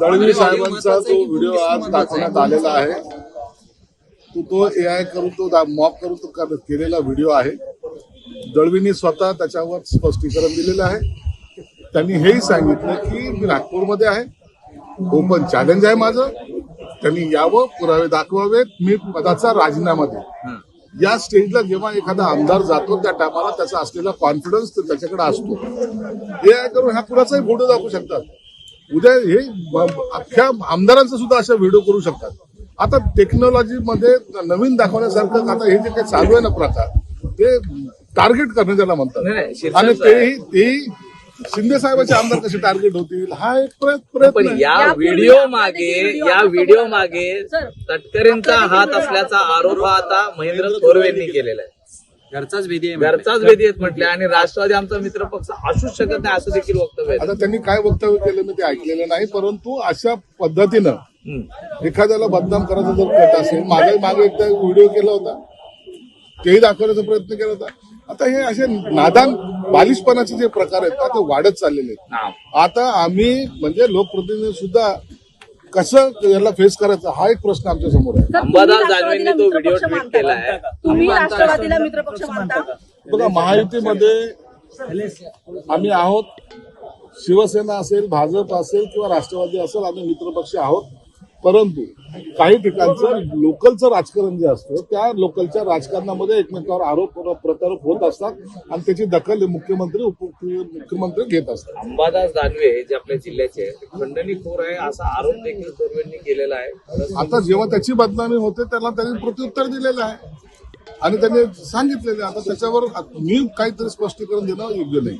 दळवी साहेबांचा जो व्हिडिओ आज दाखवण्यात आलेला आहे तो तो ए आय करून तो मॉक करून तो कर- केलेला व्हिडिओ आहे. दळवींनी स्वतः त्याच्यावर स्पष्टीकरण दिलेलं आहे. त्यांनी हेही सांगितलं की मी नागपूरमध्ये आहे. ओपन चॅलेंज आहे माझं. त्यांनी यावं पुरावे दाखवावेत. मी पदाचा राजीनामा देईन. या स्टेजला जेव्हा एखादा आमदार जातो त्या टायमाला त्याचा असलेला कॉन्फिडन्स त्याच्याकडे असतो. हे आहे करून ह्या कुणाचाही फोटो दाखवू शकतात. उद्या हे अख्ख्या आमदारांचा सुद्धा अशा व्हिडिओ करू शकतात आता टेक्नॉलॉजी मध्ये नवीन दाखवण्यासारखं आता हे जे काही चालू आहे ना प्रकार ते टार्गेट करणे त्याला म्हणतात आणि. तेही तेही शिंदे साहेबांचे आमदार कसे टार्गेट होतील हा एक प्रयत्न पण. या व्हिडिओ मागे या व्हिडिओ मागे तटकरेंचा हात असल्याचा आरोप हा आता महेंद्र थोरवे यांनी केलेला आहे घरचाच विधी आहे. घरचाच वेदी आहेत म्हटले आणि राष्ट्रवादी आमचा मित्र पक्ष असूच शकत नाही असं देखील वक्तव्य आहे आता त्यांनी काय वक्तव्य केलं मी ते ऐकलेलं नाही परंतु अशा पद्धतीनं हम्म. एखाद्याला बदनाम करायचा जर कट असेल मागे मागे एकदा व्हिडिओ केला होता तेही दाखवण्याचा प्रयत्न केला होता आता हे असे नादान बालिशपणाचे जे प्रकार आहेत ना ते वाढत चाललेले आहेत हा. आता आम्ही म्हणजे लोकप्रतिनिधी सुद्धा कसं याला फेस करायचं हा एक प्रश्न आमच्यासमोर आहे सर, अंबादास तुम्ही दानवेंनी राष्ट्रवादीला तो व्हिडिओ मित्रपक्ष ट्विट मानता केला का? आहे. तुम्ही राष्ट्रवादीला मित्रपक्ष मानता बघा महायुतीमध्ये आम्ही आहोत शिवसेना असेल भाजप असेल किंवा राष्ट्रवादी असेल आम्ही मित्रपक्ष आहोत परंतु काही ठिकाणचं लोकलचं राजकारण जे असतं त्या लोकलच्या राजकारणामध्ये एकमेकावर आरोप प्रत्यारोप होत असतात आणि त्याची दखल मुख्यमंत्री उपमुख्यमंत्री घेत असतात. अंबादास दानवे जे आपल्या जिल्ह्याचे आहेत, ते खंडणीखोर आहे असा आरोप देखील थोरवेंनी केलेला आहे. आता जेव्हा त्याची बदनामी होते त्याला त्यांनी प्रत्युत्तर दिलेलं आहे. आणि त्यांनी सांगितलेलं आहे आता त्याच्यावर मी काहीतरी स्पष्टीकरण देणं योग्य नाही.